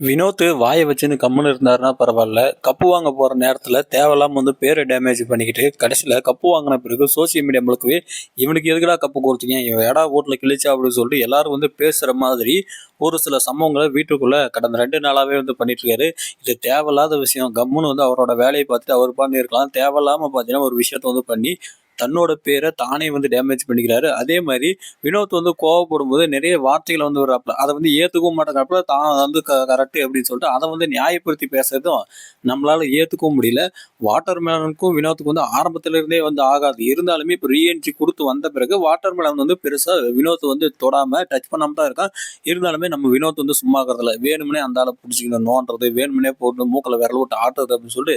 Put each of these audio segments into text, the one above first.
வினோத் வாயை வச்சுன்னு கம்முன்னு இருந்தாருன்னா பரவாயில்ல. கப்பு வாங்க போகிற நேரத்தில் தேவையில்லாமல் வந்து பேரை டேமேஜ் பண்ணிக்கிட்டு கடைசியில் கப்பு வாங்கின பிறகு சோசியல் மீடியா முழுக்கவே இவனுக்கு எதுக்குடா கப்பு கொடுத்தீங்க? இவன் எடா ஓட்டில் கிழிச்சா அப்படின்னு சொல்லிட்டு எல்லாரும் வந்து பேசுகிற மாதிரி ஒரு சில சம்பவங்களை வீட்டுக்குள்ளே கடந்த ரெண்டு நாளாகவே வந்து பண்ணிட்டுருக்காரு. இது தேவையில்லாத விஷயம். கம்முன்னு வந்து அவரோட வேலையை பார்த்துட்டு அவர் பண்ணியிருக்கலாம். தேவையில்லாமல் பார்த்தீங்கன்னா ஒரு விஷயத்த வந்து பண்ணி தன்னோட பேரை தானே வந்து டேமேஜ் பண்ணிக்கிறாரு. அதே மாதிரி வினோத் வந்து கோவப்படும் போது நிறைய வார்த்தைகளை வந்து வர்றாப்புல அதை வந்து ஏற்றுக்கவும் மாட்டேங்கிறப்ப தான் வந்து க கரெக்டு அப்படின்னு சொல்லிட்டு அதை வந்து நியாயப்படுத்தி பேசுறதும் நம்மளால ஏற்றுக்கவும் முடியல. வாட்டர் மேலனுக்கும் வினோத்துக்கும் வந்து ஆரம்பத்திலிருந்தே வந்து ஆகாது. இருந்தாலுமே இப்போ ரீஎன்ட்ரி கொடுத்து வந்த பிறகு வாட்டர் மேலன் வந்து பெருசாக வினோத் வந்து தொடாம டச் பண்ணாம தான் இருக்கான். இருந்தாலுமே நம்ம வினோத் வந்து சும்மா இருக்கிறதில்ல. வேணும்னே அந்த ஆளை பிடிச்சிக்கணும் நோண்டுறது வேணும்னே போட்டு மூக்கில் விரல் விட்டு ஆட்டுறது அப்படின்னு சொல்லிட்டு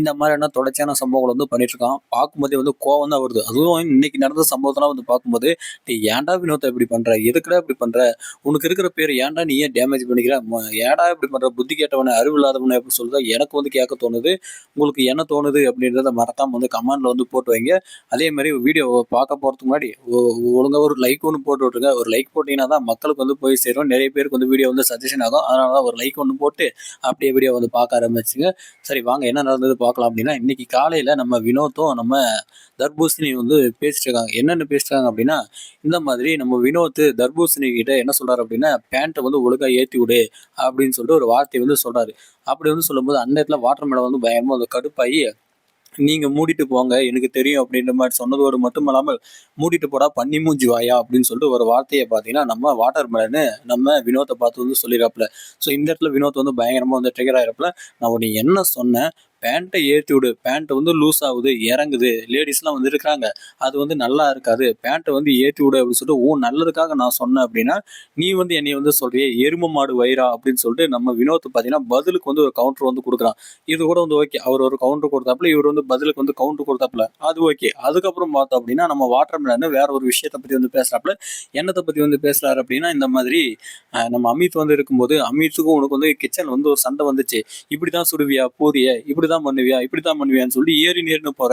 இந்த மாதிரியான தொடர்ச்சியான சம்பவங்கள் வந்து பண்ணிட்டு இருக்கான். பார்க்கும்போதே வந்து கோவம் தான் வருது. அதுவும் இன்னைக்கு நடந்த சம்பவத்தெல்லாம் வந்து பார்க்கும்போது நீ ஏன்டா வினோத்தை இப்படி பண்ற? எதுக்குடா இப்படி பண்ற? உனக்கு இருக்கிற பேர் ஏன்டா நீ ஏன் டேமேஜ் பண்ணிக்கிற? ஏடா ஏன்டா இப்படி பண்ற? புத்தி கேட்டவனே அறிவு இல்லாதவனே எப்படி சொல்லுதா எனக்கு வந்து கேட்க தோணுது. உங்களுக்கு என்ன தோணுது அப்படின்றத மறக்காம வந்து கமெண்ட்ல வந்து போட்டு வைங்க. அதே மாதிரி வீடியோ பார்க்க போறதுக்கு முன்னாடி ஒ- ஒழுங்கா ஒரு லைக் ஒன்று போட்டு விட்டுருங்க. ஒரு லைக் போட்டீங்கன்னா தான் மக்களுக்கு வந்து போய் சேரும். நிறைய பேருக்கு வந்து வீடியோ வந்து சஜஷன் ஆகும். அதனால தான் ஒரு லைக் ஒன்று போட்டு அப்படியே வீடியோ வந்து பார்க்க ஆரம்பிச்சுங்க. சரி வாங்க என்ன நடந்தது பார்க்கலாம் அப்படின்னா இன்னைக்கு காலையில நம்ம வினோத்தும் நம்ம தர்பூசணி வந்து பேசிட்டு இருக்காங்க என்னென்ன பேசிட்டாங்க அப்படின்னா இந்த மாதிரி நம்ம வினோத் தர்பூசணி கிட்ட என்ன சொல்றாரு அப்படின்னா பேண்ட்டை வந்து ஒழுங்கா ஏத்தி விடு அப்படின்னு சொல்லிட்டு ஒரு வார்த்தையை வந்து சொல்றாரு. அப்படி வந்து சொல்லும்போது அந்த இடத்துல வாட்டர் மேல வந்து பயங்கரமாக வந்து கடுப்பாகி நீங்க மூடிட்டு போங்க எனக்கு தெரியும் அப்படின்ற மாதிரி சொன்னதோடு மட்டும் இல்லாமல் மூடிட்டு போடா பன்னி மூஞ்சி வாயா அப்படின்னு சொல்லிட்டு ஒரு வார்த்தையை பார்த்தீங்கன்னா நம்ம வாட்டர் மேலன்னு நம்ம வினோத்தை பார்த்து வந்து சொல்லிடுறாப்புல. ஸோ இந்த இடத்துல வினோத் வந்து பயங்கரமா வந்து ட்ரிகர் ஆகிறப்பல நான் உன்னை என்ன சொன்னேன்? பேண்ட்டை ஏற்றி விடு. பேண்ட்டு வந்து லூஸ் ஆகுது இறங்குது. லேடிஸ்லாம் வந்து இருக்காங்க அது வந்து நல்லா இருக்காது. பேண்ட்டை வந்து ஏற்றி விடு அப்படின்னு சொல்லிட்டு ஓ நல்லதுக்காக நான் சொன்னேன் அப்படின்னா நீ வந்து என்னை வந்து சொல்றியே எரும மாடு வயிறா அப்படின்னு சொல்லிட்டு நம்ம வினோத் பார்த்தீங்கன்னா பதிலுக்கு வந்து ஒரு கவுண்டர் வந்து கொடுக்குறான். இது கூட வந்து ஓகே அவர் ஒரு கவுண்டர் கொடுத்தாப்புல இவர் வந்து பதிலுக்கு வந்து கவுண்டர் கொடுத்தாப்புல. அது ஓகே அதுக்கப்புறம் பார்த்தோம் அப்படின்னா நம்ம வாட்டர் மேலன் வேற ஒரு விஷயத்தை பற்றி வந்து பேசுகிறாப்புல என்னத்தை பற்றி வந்து பேசுகிறாரு அப்படின்னா இந்த மாதிரி நம்ம அமித் வந்து இருக்கும்போது அமித்துக்கும் உனக்கு வந்து கிச்சன் வந்து ஒரு சண்டை வந்துச்சு. இப்படி தான் சுடுவியா பூரிய இப்படி தான் பண்ணுவியா இப்படி தான் பண்ணுவியான்னு சொல்லி ஏறி நேர்னு போற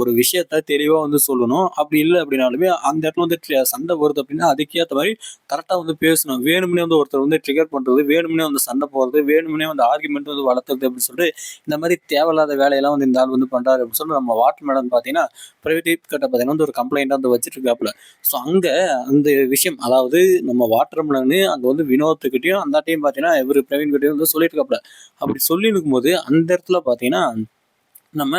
ஒரு விஷயத்த தெளிவாக வந்து சொல்லணும். அப்படி இல்லை அப்படின்னாலுமே அந்த இடத்துல வந்து சண்டை வருது அப்படின்னா அதுக்கேற்ற மாதிரி கரெக்டாக வந்து பேசணும். வேணும்னே வந்து ஒருத்தர் வந்து ட்ரிகர் பண்ணுறது வேணும்னே வந்து சண்டை போடுறது வேணும்னே வந்து ஆர்குமெண்ட் வந்து வளர்த்துறது அப்படின்னு சொல்லிட்டு இந்த மாதிரி தேவையில்லாத வேலையெல்லாம் வந்து இந்த ஆள் வந்து பண்றாரு அப்படின்னு சொல்லி நம்ம வாட்டர் மேடம் பார்த்தீங்கன்னா பிரதீப் கிட்ட பார்த்தீங்கன்னா வந்து ஒரு கம்ப்ளைண்ட் வந்து வச்சுட்டு இருக்காப்புல ஸோ அங்கே அந்த விஷயம் அதாவது நம்ம வாட்டர் மேலன்னு அங்கே வந்து வினோத்துக்கிட்டையும் அந்த டைம் பார்த்தீங்கன்னா இவர் பிரவீன் கிட்டையும் வந்து சொல்லிட்டு இருக்காப்புல. அப்படி சொல்லி இருக்கும்போது அந்த இடத்துல பார்த்தீங்கன்னா நம்ம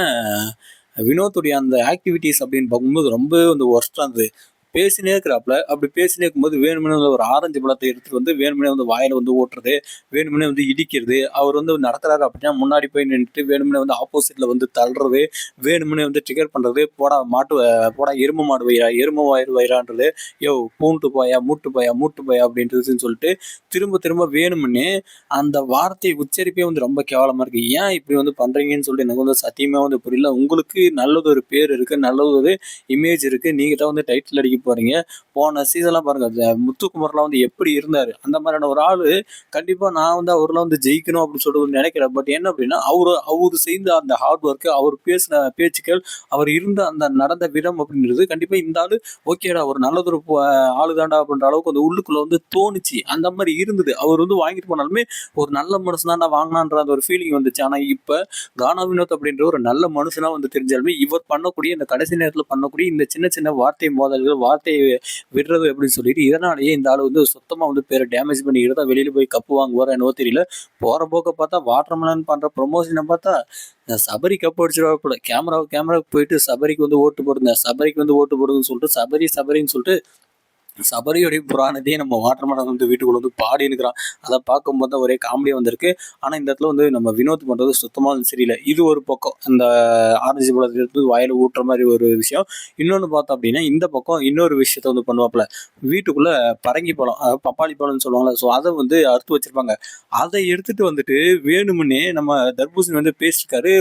வினோத்துடைய அந்த ஆக்டிவிட்டீஸ் அப்படின்னு பார்க்கும்போது ரொம்ப வந்து ஒர்ஸ்டாக இருந்தது. பேசினே இருக்கிறாப்புல. அப்படி பேசினே இருக்கும்போது வேணுமனே வந்து ஒரு ஆரஞ்சு பழத்தை எடுத்துட்டு வந்து வேணுமனே வந்து வாயில் வந்து ஓட்டுறது வேணுமனே வந்து இடிக்கிறது. அவர் வந்து நடத்துறாரு அப்படின்னா முன்னாடி போய் நின்றுட்டு வேணுமனே வந்து ஆப்போசிட்ல வந்து தள்ளுறது வேணுமனே வந்து ட்ரிகர் பண்றது போடா மாட்டு போடா எரும மாடு வயிறா எரும வாயிறு வயிறான்றது யோ பூண்டு பாயா மூட்டு பாயா மூட்டு பாயா அப்படின்றதுன்னு சொல்லிட்டு திரும்ப திரும்ப வேணுமனே அந்த வார்த்தை உச்சரிப்பே வந்து ரொம்ப கேவலமா இருக்கு. ஏன் இப்படி வந்து பண்றீங்கன்னு சொல்லிட்டு எனக்கு வந்து சத்தியமா வந்து புரியல. உங்களுக்கு நல்லது ஒரு பேர் இருக்கு நல்லது ஒரு இமேஜ் இருக்கு. நீங்க தான் வந்து டைட்டில் அடிக்க போறீங்க போன சீசன்லாம் பாருங்க முத்துக்குமார்லாம் வந்து எப்படி இருந்தாரு? அந்த மாதிரியான ஒரு ஆளு கண்டிப்பா நான் வந்து அவர்லாம் வந்து ஜெயிக்கணும் அப்படின்னு சொல்லிட்டு நினைக்கிறேன். பட் என்ன அப்படின்னா அவர் அவரு செய்த அந்த ஹார்ட் ஒர்க்கு அவர் பேசின பேச்சுக்கள் அவர் இருந்த அந்த நடந்த விதம் அப்படின்றது கண்டிப்பா இந்த ஆள் ஓகேடா ஒரு நல்லதொரு ஆளு ஆளுதாண்டா அப்படின்ற அளவுக்கு அந்த உள்ளுக்குள்ள வந்து தோணுச்சு. அந்த மாதிரி இருந்தது. அவர் வந்து வாங்கிட்டு போனாலுமே ஒரு நல்ல மனுஷன் தான்டா வாங்கினான்ற அந்த ஒரு ஃபீலிங் வந்துச்சு. ஆனா இப்ப கானா வினோத் அப்படின்ற ஒரு நல்ல மனுஷனாக வந்து தெரிஞ்சாலுமே இவர் பண்ணக்கூடிய இந்த கடைசி நேரத்தில் பண்ணக்கூடிய இந்த சின்ன சின்ன வார்த்தை மோதல்கள் வார்த்தையை விடுறது அப்படின்னு சொல்லிட்டு இதனாலேயே இந்த ஆள் வந்து சுத்தமாக வந்து பேரை டேமேஜ் பண்ணிக்கிட்டு தான் வெளியில் போய் கப்பு வாங்குவார் என்னவோ தெரியல. போகிற போக்க பார்த்தா வாட்டர்மேலன் பண்ணுற ப்ரொமோஷனை பார்த்தா சபரி கப் அடிச்சிருவா கூட கேமரா கேமராவுக்கு போயிட்டு சபரிக்கு வந்து ஓட்டு போடுங்க சபரிக்கு வந்து ஓட்டு போடுங்கன்னு சொல்லிட்டு சபரி சபரின்னு சொல்லிட்டு சபரியோடைய புராணத்தையே நம்ம வாட்டர்மேன் வந்து வீட்டுக்குள்ள வந்து பாடி இருக்கிறான். அதை பார்க்கும்போது தான் ஒரே காமெடியாக வந்திருக்கு. ஆனால் இந்த இடத்துல வந்து நம்ம வினோத் பண்ணுறது சுத்தமாக சரியில்லை. இது ஒரு பக்கம். அந்த ஆரஞ்சு பழத்திலிருந்து எடுத்து ஊட்டுற மாதிரி ஒரு விஷயம். இன்னொன்று பார்த்தோம் அப்படின்னா இந்த பக்கம் இன்னொரு விஷயத்த வந்து பண்ணுவாப்புல. வீட்டுக்குள்ளே பரங்கி பழம் அதாவது பப்பாளி பழம்னு சொல்லுவாங்கல்ல ஸோ அதை வந்து அறுத்து வச்சிருப்பாங்க. அதை எடுத்துட்டு வந்துட்டு வேணுமுன்னே நம்ம தர்பூசணி வந்து பேசிருக்காரு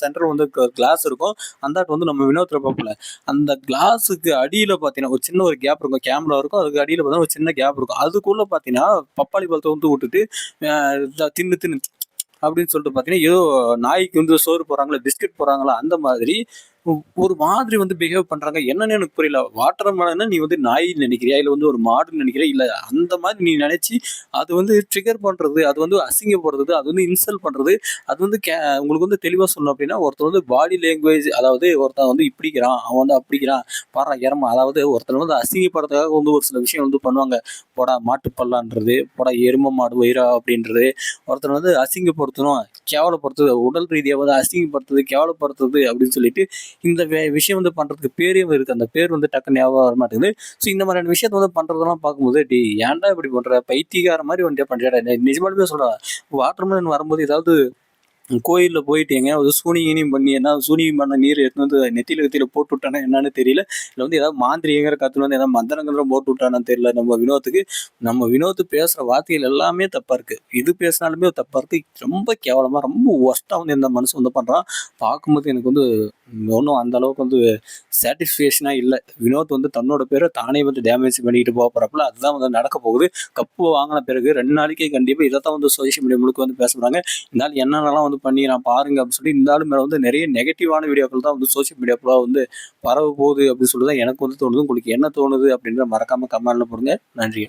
சென்ட்ரல் வந்து கிளாஸ் இருக்கும். அந்த வந்து நம்ம வினோத்தில் பார்ப்பல அந்த கிளாஸுக்கு அடியில் பார்த்தீங்கன்னா ஒரு சின்ன ஒரு கேப் இருக்கும். கேமரா இருக்கும். அதுக்கு அடியில் பார்த்தீங்கன்னா ஒரு சின்ன கேப் இருக்கும். அதுக்குள்ளே பார்த்தீங்கன்னா பப்பாளி பழத்தை வந்து விட்டுட்டு அஹ் தின்னு தின்னு அப்படின்னு சொல்லிட்டு பார்த்தீங்கன்னா ஏதோ நாய்க்கு வந்து சோறு போடுறாங்களா பிஸ்கட் போடுறாங்களா அந்த மாதிரி ஒரு மாதிரி வந்து பிஹேவ் பண்றாங்க. என்னன்னு எனக்கு புரியல. வாட்டர் மேலன்னா நீ வந்து நாய் நினைக்கிறியா? இல்ல வந்து ஒரு மாடு நினைக்கிறியா? இல்ல அந்த மாதிரி நீ நினைச்சு அது வந்து ட்ரிகர் பண்றது அது வந்து அசிங்கப்படுறது அது வந்து இன்சல்ட் பண்றது அது வந்து கே- உங்களுக்கு வந்து தெளிவா சொல்லணும் அப்படின்னா ஒருத்தர் வந்து பாடி லாங்குவேஜ் அதாவது ஒருத்தன் வந்து இப்படிக்கிறான் அவன் வந்து அப்படிக்கிறான் பாரு இறமா அதாவது ஒருத்தர் வந்து அசிங்கப்படுறதுக்காக வந்து ஒரு சில விஷயம் வந்து பண்ணுவாங்க. போடா மாட்டு பல்லான்றது போடா எரும மாடு வயிறா அப்படின்றது ஒருத்தர் வந்து அசிங்கப்படுத்தணும். கேவலப்படுத்துது உடல் ரீதியாக வந்து அசிங்கப்படுத்துது கேவலப்படுத்துது அப்படின்னு சொல்லிட்டு இந்த வே- விஷயம் வந்து பண்ணுறதுக்கு பேரே இருக்குது அந்த பேர் வந்து டக்குன்னு ஞாபகம் வர மாட்டேங்குது. ஸோ இந்த மாதிரியான விஷயத்த வந்து பண்ணுறதெல்லாம் பார்க்கும்போது டி ஏன்டா இப்படி பண்ணுற பைத்தியகார மாதிரி வந்துட்டே பண்றியாடா? நிஜமாலுமே சொல்கிறேன் வாட்டர்மேலன் வரும்போது ஏதாவது கோயிலில் போயிட்டு எங்கேயாவது சூனி கீனியும் பண்ணி என்ன சூனி பண்ண நீர் எடுத்து வந்து நெத்தியில் நெத்தியில் போட்டு விட்டானா என்னன்னு தெரியல. இல்லை வந்து ஏதாவது மாந்திரிகங்கிற கத்துல வந்து ஏதாவது மந்திரங்கிற போட்டு விட்டானான்னு தெரியல. நம்ம வினோத்துக்கு நம்ம வினோத் பேசுகிற வார்த்தைகள் எல்லாமே தப்பாக இருக்குது இது பேசினாலுமே தப்பாக இருக்குது ரொம்ப கேவலமாக ரொம்ப ஒஸ்ட்டாக வந்து இந்த மனுஷன் வந்து பண்ணுறான் பார்க்கும்போது எனக்கு வந்து ஒன்றும் அந்த அளவுக்கு வந்து சாட்டிஸ்ஃபேக்ஷனாக இல்லை. வினோத் வந்து தன்னோட பேரை தானே வந்து டேமேஜ் பண்ணிட்டு போகிறப்பல அதுதான் வந்து நடக்க போகுது. கப்பு வாங்கின பிறகு ரெண்டு நாளைக்கு கண்டிப்பாக இதை தான் வந்து சோஷியல் மீடியா முழுக்க வந்து பேச இருந்தாலும் என்னென்னலாம் வந்து பண்ணி நான் பாருங்க அப்படின்னு சொல்லி இருந்தாலும் மேலே வந்து நிறைய நெகட்டிவான வீடியோக்கள் தான் வந்து சோஷியல் மீடியா ஃபுல்லாக வந்து பரவ போகுது அப்படின்னு சொல்லி தான் எனக்கு வந்து தோணுது. உங்களுக்கு என்ன தோணுது அப்படின்ற மறக்காம கமெண்ட்ல போடுங்க. நன்றி